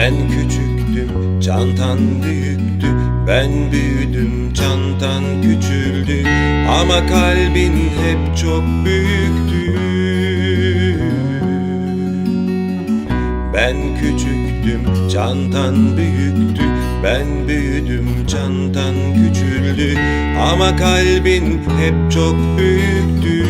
Ben küçüktüm, çantan büyüktü. Ben büyüdüm, çantan küçüldü. Ama kalbin hep çok büyüktü. Ben küçüktüm, çantan büyüktü. Ben büyüdüm, çantan küçüldü. Ama kalbin hep çok büyüktü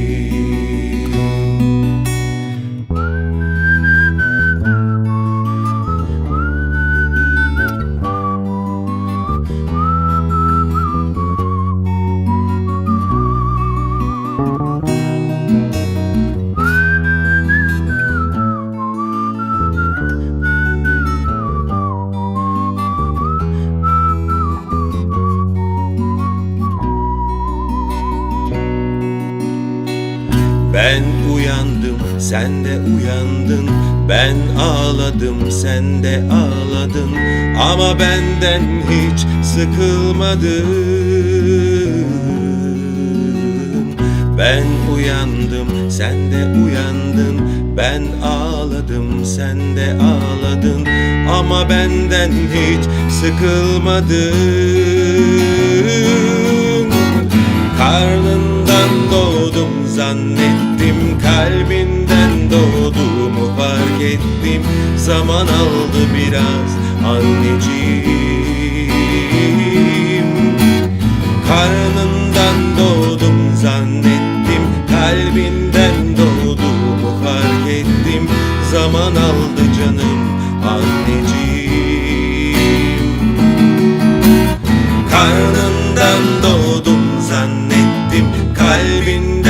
Ben uyandım, sen de uyandın. Ben ağladım, sen de ağladın. Ama benden hiç sıkılmadın Ben uyandım, sen de uyandın. Ben ağladım, sen de ağladın. Ama benden hiç sıkılmadın. Karnından doğdum zannettim Kalbinden doğduğumu fark ettim. Zaman aldı biraz anneciğim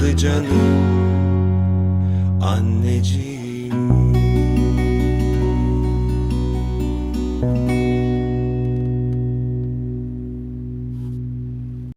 aldı canım anneciğim